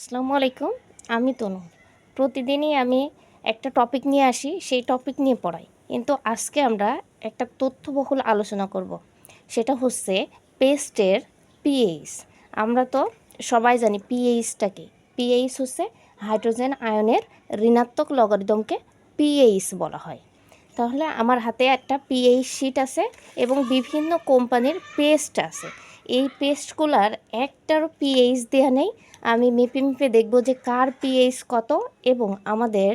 আসসালামু আলাইকুম, আমি তনু। প্রতিদিনই আমি একটা টপিক নিয়ে আসি, সেই টপিক নিয়ে পড়াই। কিন্তু আজকে আমরা একটা তথ্যবহুল আলোচনা করব। সেটা হচ্ছে পেস্টের পিএইচ আমরা তো সবাই জানি পিএইচটা কি। পিএইচ হচ্ছে হাইড্রোজেন আয়নের ঋণাত্মক লগারিদমকে পিএইচ বলা হয়। তাহলে আমার হাতে একটা পিএইচ শিট আছে এবং বিভিন্ন কোম্পানির পেস্ট আছে। এই পেস্টগুলার একটারও পিএইচ দেওয়া নেই। আমি মেপে মেপে দেখব যে কার পিএইচ কত এবং আমাদের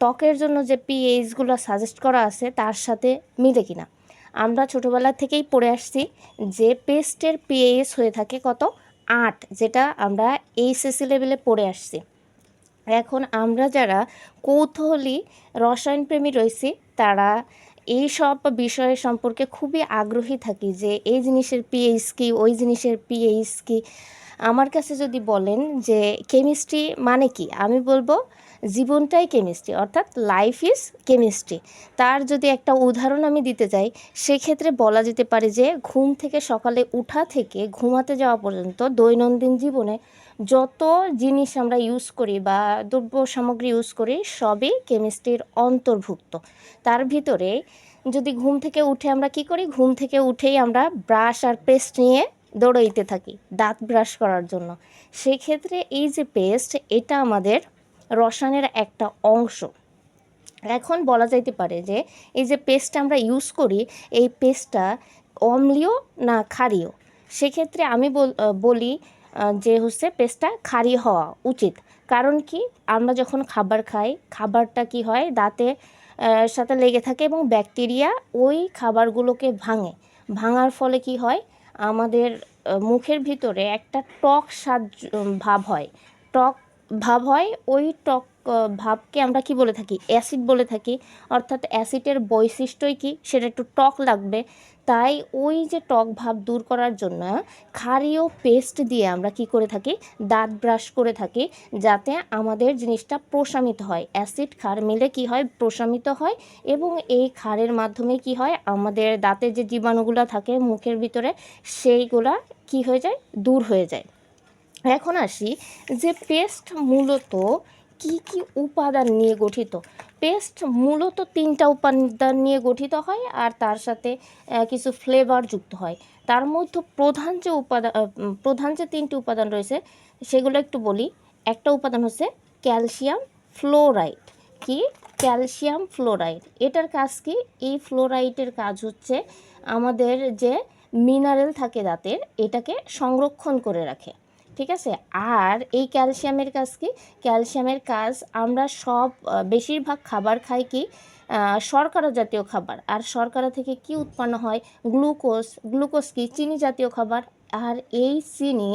ত্বকের জন্য যে পিএইচগুলো সাজেস্ট করা আছে তার সাথে মিলে কিনা। আমরা ছোটোবেলা থেকেই পড়ে আসছি যে পেস্টের পিএইচ হয়ে থাকে কত? আট, যেটা আমরা এইচএসসি লেভেলে পড়ে আসছি। এখন আমরা যারা কৌতূহলী, রসায়নপ্রেমী রয়েছি, তারা এই সব বিষয় সম্পর্কে খুবই আগ্রহী থাকি যে এই জিনিসের পিএইচ কি, ওই জিনিসের পিএইচ কি। আমার কাছে যদি বলেন যে কেমিস্ট্রি মানে কি, আমি বলব জীবনটাই কেমিস্ট্রি অর্থাৎ লাইফ ইজ কেমিস্ট্রি তার যদি একটা উদাহরণ আমি দিতে যাই সেক্ষেত্রে বলা যেতে পারে যে ঘুম থেকে সকালে উঠা থেকে ঘুমাতে যাওয়া পর্যন্ত দৈনন্দিন জীবনে যত জিনিস আমরা ইউজ করি বা দ্রব্য সামগ্রী ইউজ করি, সবই কেমিস্ট্রির অন্তর্ভুক্ত। তার ভিতরে যদি ঘুম থেকে উঠে আমরা কি করি? ঘুম থেকে উঠেই আমরা ব্রাশ আর পেস্ট নিয়ে দৌড়াইতে থাকি, দাঁত ব্রাশ করার জন্য। সেক্ষেত্রে এই যে পেস্ট এটা আমাদের রসায়নের একটা অংশ। এখন বলা যাইতে পারে যে, এই যে পেস্টটা আমরা ইউজ করি, এই পেস্টটা অম্লীয় না ক্ষারীয়? সেক্ষেত্রে আমি বল- যে হচ্ছে পেস্টটা খারি হওয়া উচিত। কারণ কি? আমরা যখন খাবার খাই, খাবারটা কি হয়? দাঁতে সাথে লেগে থাকে এবং ব্যাকটেরিয়া ওই খাবারগুলোকে ভাঙে। ভাঙার ফলে কি হয়? আমাদের মুখের ভিতরে একটা টক স্বাদ ভাব হয়। টক ভাব হয়, ওই টক ভাবকে আমরা কি বলে থাকি? অ্যাসিড বলে থাকি। অর্থাৎ অ্যাসিডের বৈশিষ্ট্যই কি? সেটা একটু টক লাগবে। তাই ওই যে টক ভাব দূর করার জন্য ক্ষারীয় পেস্ট দিয়ে আমরা কি করে থাকি? দাঁত ব্রাশ করে থাকি, যাতে আমাদের জিনিসটা প্রশমিত হয়। অ্যাসিড ক্ষার মিলে কি হয়? প্রশমিত হয় এবং এই ক্ষারের মাধ্যমে কি হয়? আমাদের দাঁতের যে জীবাণুগুলো থাকে মুখের ভিতরে, সেইগুলা কি হয়ে যায়? দূর হয়ে যায়। এখন আসি যে পেস্ট মূলত কি কি উপাদান নিয়ে গঠিত? পেস্ট মূলত তিনটা উপাদান নিয়ে গঠিত হয় আর তার সাথে কিছু ফ্লেভার যুক্ত হয়। তার মধ্যে প্রধান যে উপাদান প্রধান যে তিনটি উপাদান রয়েছে, সেগুলো একটু বলি। একটা উপাদান হচ্ছে ক্যালসিয়াম ফ্লোরাইড কি? ক্যালসিয়াম ফ্লোরাইড এটার কাজ কি? এই ফ্লোরাইডের কাজ হচ্ছে আমাদের যে মিনারেল থাকে দাঁতের, এটাকে সংরক্ষণ করে রাখে। ঠিক আছে? আর এই ক্যালসিয়ামের কাজ কি? ক্যালসিয়ামের কাজ আমরা সব বেশিরভাগ খাবার খাই কি? শর্করা জাতীয় খাবার। আর শর্করা থেকে কি উৎপন্ন হয়? গ্লুকোজ। গ্লুকোজ কি? চিনি জাতীয় খাবার। আর এই চিনি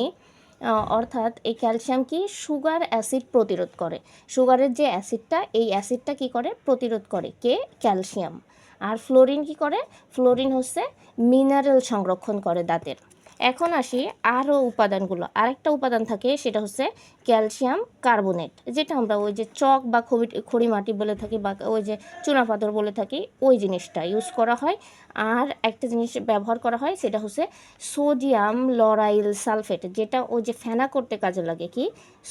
অর্থাৎ এই ক্যালসিয়াম কি? সুগার অ্যাসিড প্রতিরোধ করে। সুগারের যে অ্যাসিডটা, এই অ্যাসিডটা কি করে? প্রতিরোধ করে কে? ক্যালসিয়াম। আর ফ্লোরিন কি করে? ফ্লোরিন হচ্ছে মিনারেল সংরক্ষণ করে দাঁতের। এখন আসি আরও উপাদানগুলো। আরেকটা উপাদান থাকে, সেটা হচ্ছে ক্যালসিয়াম কার্বনেট, যেটা আমরা ওই যে চক বা খড়ি খড়ি মাটি বলে থাকি বা ওই যে চুনাপাথর বলে থাকি, ওই জিনিসটা ইউজ করা হয়। আর একটা জিনিস ব্যবহার করা হয়, সেটা হচ্ছে সোডিয়াম লরাইল সালফেট, যেটা ওই যে ফেনা করতে কাজে লাগে কি?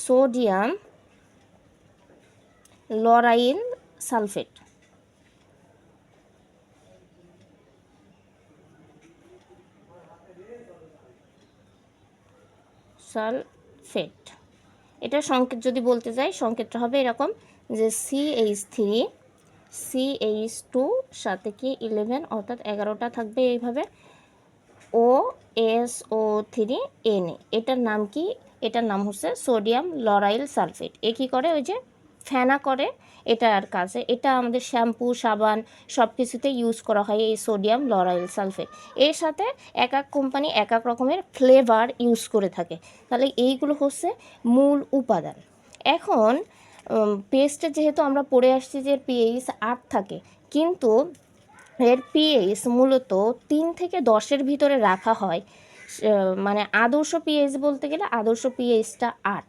Sodium lauryl sulphate. সালফেট এটা সংকেত যদি বলতে যাই, সংকেতটা হবে এরকম যে C H three C H two সাথে কি ইলেভেন অর্থাৎ এগারোটা থাকবে এইভাবে। O S O three N এটার নাম কি? এটার নাম হচ্ছে সোডিয়াম লরাইল সালফেট এ কী করে? ওই যে ফেনা করে এটার কাজে। এটা আমাদের শ্যাম্পু, সাবান সব কিছুতে ইউজ করা হয় এই সোডিয়াম লরাইল সালফেট। এর সাথে এক এক কোম্পানি এক এক রকমের ফ্লেভার ইউজ করে থাকে। তাহলে এইগুলো হচ্ছে মূল উপাদান। এখন পেস্টে যেহেতু আমরা পড়ে আসছি যে পিএইচ আট থাকে, কিন্তু এর পিএইচ মূলত তিন থেকে দশের ভিতরে রাখা হয় মানে আদর্শ পিএইচ বলতে গেলে আদর্শ পিএইচটা আট।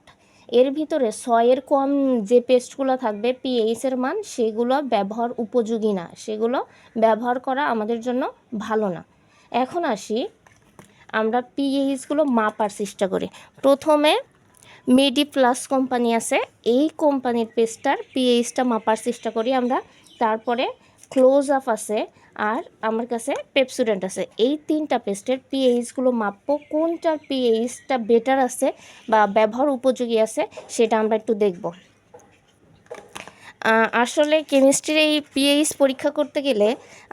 এর ভিতরে ছয়ের কম যে পেস্টগুলো থাকবে পিএইচের মান, সেগুলো ব্যবহার উপযোগী না। সেগুলো ব্যবহার করা আমাদের জন্য ভালো না। এখন আসি, আমরা পিএইচগুলো মাপার চেষ্টা করি। প্রথমে মেডি প্লাস কোম্পানি আছে, এই কোম্পানির পেস্টটার পিএইচটা মাপার চেষ্টা করি আমরা। তারপরে ক্লোজ আপ আছে আর আমার কাছে পেপসুডেন্ট আছে। এই তিনটা পেস্টের পিএইচগুলো মাপবো কোনটার পিএইচটা বেটার আছে বা ব্যবহার উপযোগী আছে সেটা আমরা একটু দেখব। আসলে কেমিস্ট্রির এই পিএইচ পরীক্ষা করতে গেলে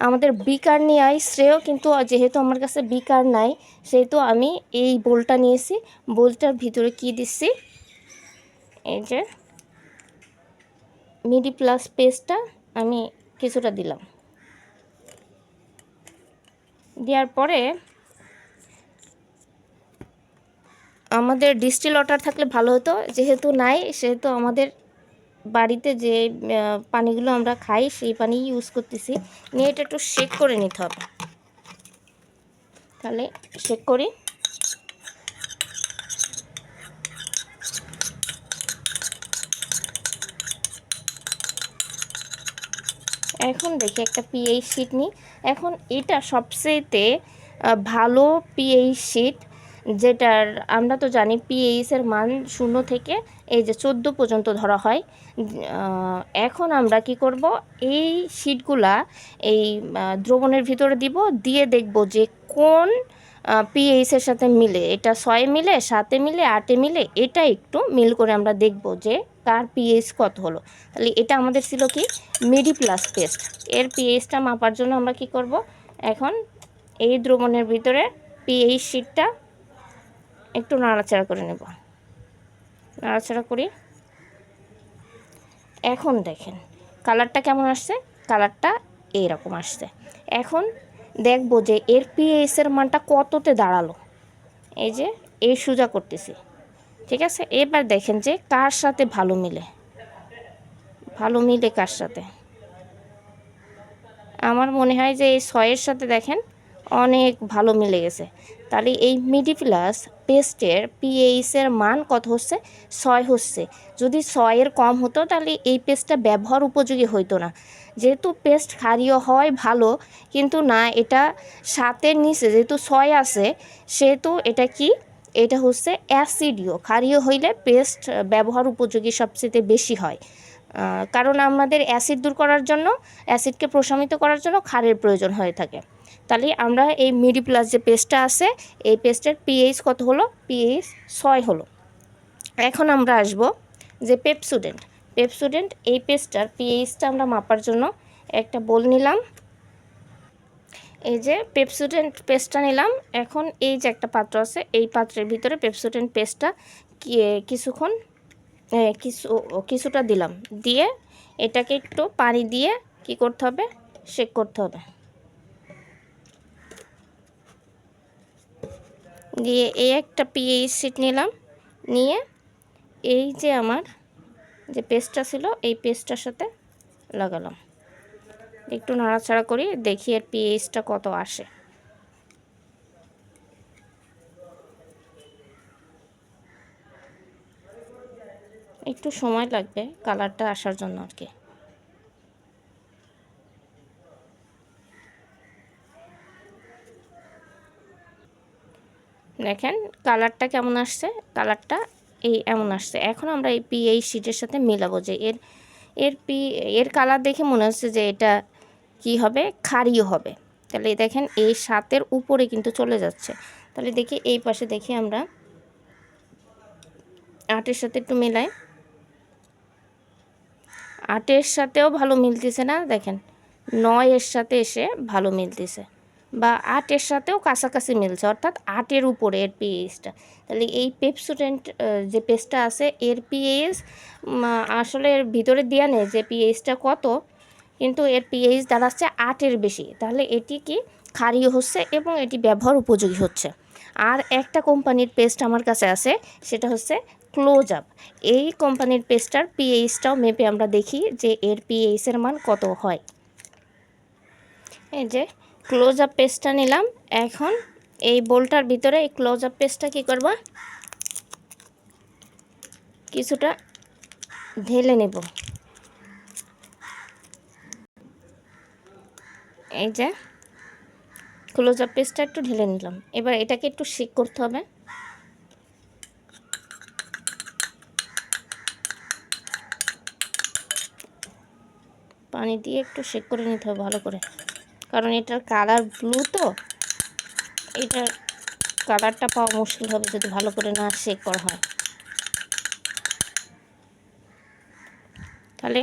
আমাদের বিকার নিয়ে আই শ্রেয় কিন্তু যেহেতু আমার কাছে বিকার নাই, সেহেতু আমি এই বোলটা নিয়েছি। বোলটার ভিতরে কি দিচ্ছি? এই যে মিডি প্লাস পেস্টটা আমি কিছুটা দিলাম। দেওয়ার পরে আমাদের ডিস্টিল ওয়াটার থাকলে ভালো হতো। যেহেতু নাই, সেহেতু আমাদের বাড়িতে যে পানিগুলো আমরা খাই, সেই পানি ইউজ করতেছি। নিয়ে এটা একটু শেক করে নিতে হবে। তাহলে শেক করি। এখন দেখি একটা পিএইচ শিট নিই। এখন এটা সবচেয়েতে ভালো পিএইচ শিট যেটার আমরা তো জানি পিএইচের মান শূন্য থেকে এই যে চোদ্দ পর্যন্ত ধরা হয়। এখন আমরা কি করব? এই শিটগুলা এই দ্রবণের ভিতরে দিব। দিয়ে দেখব যে কোন পিএইচের সাথে মিলে, এটা ছয়ে মিলে, সাতে মিলে, আটে মিলে, এটা একটু মিল করে আমরা দেখব যে কার পিএইচ কত হলো। তাহলে এটা আমাদের ছিল কি? মিডি প্লাস পেস্ট এর পিএইচটা মাপার জন্য আমরা কি করব? এখন এই দ্রবণের ভিতরে পিএইচ শিটটা একটু নাড়াচাড়া করে নেব। নাড়াচাড়া করি। এখন দেখেন কালারটা কেমন আসছে? কালারটা এইরকম আসছে। এখন দেখব যে এর পিএইচের মানটা কততে দাঁড়াল। এই যে, এই সুজা করতেছি। ঠিক আছে? এবার দেখেন যে কার সাথে ভালো মিলে। ভালো মিলে কার সাথে? আমার মনে হয় যে এই ছয়ের সাথে দেখেন অনেক ভালো মিলে গেছে। তাহলে এই মিডি প্লাস পেস্টের পিএইচের মান কত হচ্ছে? ছয় হচ্ছে। যদি ছয়ের কম হতো, তাহলে এই পেস্টটা ব্যবহার উপযোগী হইতো না। যেহেতু পেস্ট ক্ষারীয় হয়, ভালো, কিন্তু না, এটা সাতের নিচে যেহেতু ছয় আছে, সেহেতু এটা কি? এটা হচ্ছে অ্যাসিডীয় ক্ষারীয় হইলে পেস্ট ব্যবহার উপযোগী সবচেয়ে বেশি হয়। কারণ আমাদের অ্যাসিড দূর করার জন্য, অ্যাসিডকে প্রশমিত করার জন্য ক্ষারের প্রয়োজন হয়ে থাকে। তাহলে আমরা এই মিডি প্লাস যে পেস্টটা আছে, এই পেস্টের পিএইচ কত হলো? পিএইচ ছয় হলো। এখন আমরা আসব যে পেপসুডেন্ট পেপসুডেন্ট এই পেস্টটার পিএইচটা আমরা মাপার জন্য একটা বোল নিলাম। এই যে পেপসুডেন্ট পেস্টটা নিলাম। এখন এই যে একটা পাত্র আছে, এই পাত্রের ভিতরে পেপসুডেন্ট পেস্টটা কিছুক্ষণ কিছু কিছুটা দিলাম। দিয়ে এটাকে একটু পানি দিয়ে কি করতে হবে? শেক করতে হবে। দিয়ে এই একটা পিএইচ সিট নিলাম। নিয়ে এই যে আমার যে পেস্টটা ছিল, এই পেস্টটার সাথে লাগালাম। একটু নাড়াচাড়া করি, দেখি এর পিএইচটা কত আসে। একটু সময় লাগবে কালারটা আসার জন্য আর কি। দেখেন কালারটা কেমন আসছে? কালারটা এই এমন আসছে। এখন আমরা এই পি এই শিটের সাথে মেলাবো যে এর এর পি এর কালার দেখে মনে হচ্ছে যে এটা কি হবে? ক্ষারীয় হবে। তাহলে দেখেন এই সাতের উপরে কিন্তু চলে যাচ্ছে। তাহলে দেখি এই পাশে দেখি আমরা আটের সাথে একটু মেলাই। আটের সাথেও ভালো মিলতেছে না। দেখেন নয়ের সাথে এসে ভালো মিলতেছে। বা আটের সাথেও কাছাকাছি মিলছে, অর্থাৎ আটের উপরে এর পিএইচটা তাহলে এই পেপসুডেন্ট যে পেস্টটা আছে, এর পিএইচ আসলে এর ভিতরে দেওয়া নেই যে পিএইচটা কত, কিন্তু এর পিএইচ দাঁড়াচ্ছে আটের বেশি। তাহলে এটি কি ক্ষারীয় হচ্ছে এবং এটি ব্যবহার উপযোগী হচ্ছে? আর একটা কোম্পানির পেস্ট আমার কাছে আছে, সেটা হচ্ছে ক্লোজ আপ। এই কোম্পানির পেস্টটার পিএইচটাও মেপে আমরা দেখি যে এর পিএইচের মান কত হয়। এই যে ক্লোজ আপ পেস্টটা নিলাম। এখন এই বোলটার ভিতরে এই ক্লোজ আপ পেস্টটা কী করব? কিছুটা ঢেলে নেব। এই যে ক্লোজ আপ পেস্টটা একটু ঢেলে নিলাম। এবার এটাকে একটু শেক করতে হবে। পানি দিয়ে একটু শেক করে নিতে হবে ভালো করে। কারণ এটার কালার ব্লু তো। এটার কালারটা পাওয়া মুশকিল হবে যদি ভালো করে না শেক করা হয়। তাহলে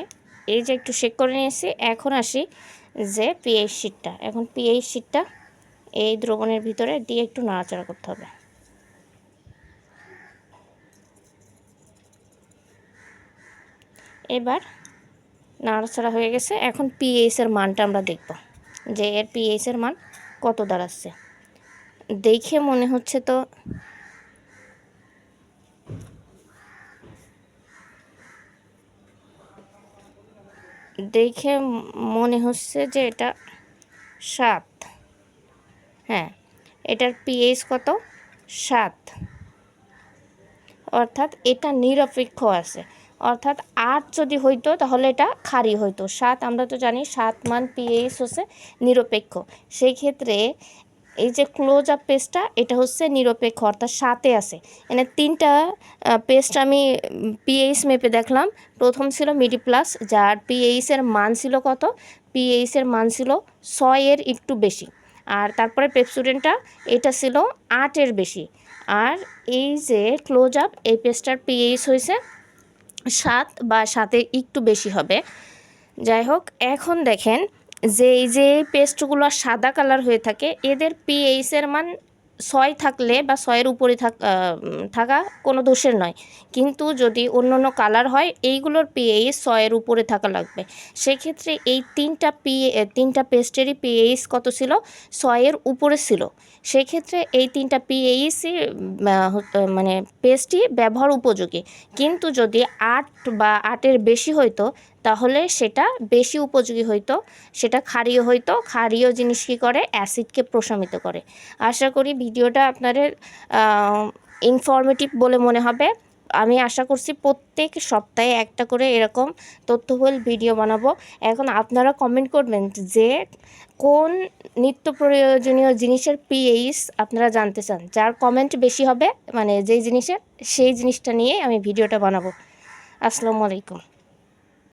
এই যে একটু শেক করে নিয়েছি, এখন আসি যে পিএইচ শিটটা এখন পিএইচ শিটটা এই দ্রবণের ভিতরে দিয়ে একটু নাড়াচাড়া করতে হবে। এবার নাড়াচাড়া হয়ে গেছে। এখন পিএইচের মানটা আমরা দেখব। যে এর পিএইচের মান কত দাঁড়াচ্ছে। দেখে মনে হচ্ছে তো দেখে মনে হচ্ছে যে এটা সাত। হ্যাঁ এটার পিএইচ কত? সাত। অর্থাৎ এটা নিরপেক্ষ আছে। অর্থাৎ আট যদি হইতো, তাহলে এটা খারি হইতো। সাত, আমরা তো জানি সাত মান পিএইচ হচ্ছে নিরপেক্ষ। সেই ক্ষেত্রে এই যে ক্লোজ আপ পেস্টটা এটা হচ্ছে নিরপেক্ষ, অর্থাৎ সাতে আছে। এখানে তিনটা পেস্ট আমি পিএইচ মেপে দেখলাম। প্রথম ছিল মিডি প্লাস যার পিএইচের মান ছিল কত? পিএইচের মান ছিল ছয়ের একটু বেশি। আর তারপরে পেপসুডেন্টটা এটা ছিল আটের বেশি। আর এই যে ক্লোজ আপ এই পেস্টটার পিএইচ হয়েছে সাত বা সাতের একটু বেশি হবে। যাই হোক এখন দেখেন যে এই যে পেস্টগুলো সাদা কালার হয়ে থাকে, এদের পিএইচের মান ছয় থাকলে বা ছয়ের উপরে থাক কোনো দোষের নয়। কিন্তু যদি অন্য অন্য কালার হয়, এইগুলোর পিএইচ ছয়ের উপরে থাকা লাগবে। সেক্ষেত্রে এই তিনটা পি তিনটা পেস্টেরই পিএইচ কত ছিল? ছয়ের উপরে ছিল। সেক্ষেত্রে এই তিনটা পিএইচই মানে পেস্টই ব্যবহার উপযোগী। কিন্তু যদি আট বা আটের বেশি হইতো তাহলে সেটা বেশি উপযোগী হইতো, সেটা ক্ষারীয় হইতো, ক্ষারীয় জিনিস কী করে? অ্যাসিডকে প্রশমিত করে। আশা করি ভিডিওটা আপনাদের ইনফরমেটিভ বলে মনে হবে। আমি আশা করছি প্রত্যেক সপ্তাহে একটা করে এরকম তথ্যবহুল ভিডিও বানাবো। এখন আপনারা কমেন্ট করবেন যে কোন নিত্য প্রয়োজনীয় জিনিসের পিএইচ আপনারা জানতে চান। যার কমেন্ট বেশি হবে মানে যেই জিনিসের, সেই জিনিসটা নিয়ে আমি ভিডিওটা বানাবো। আসসালামু আলাইকুম।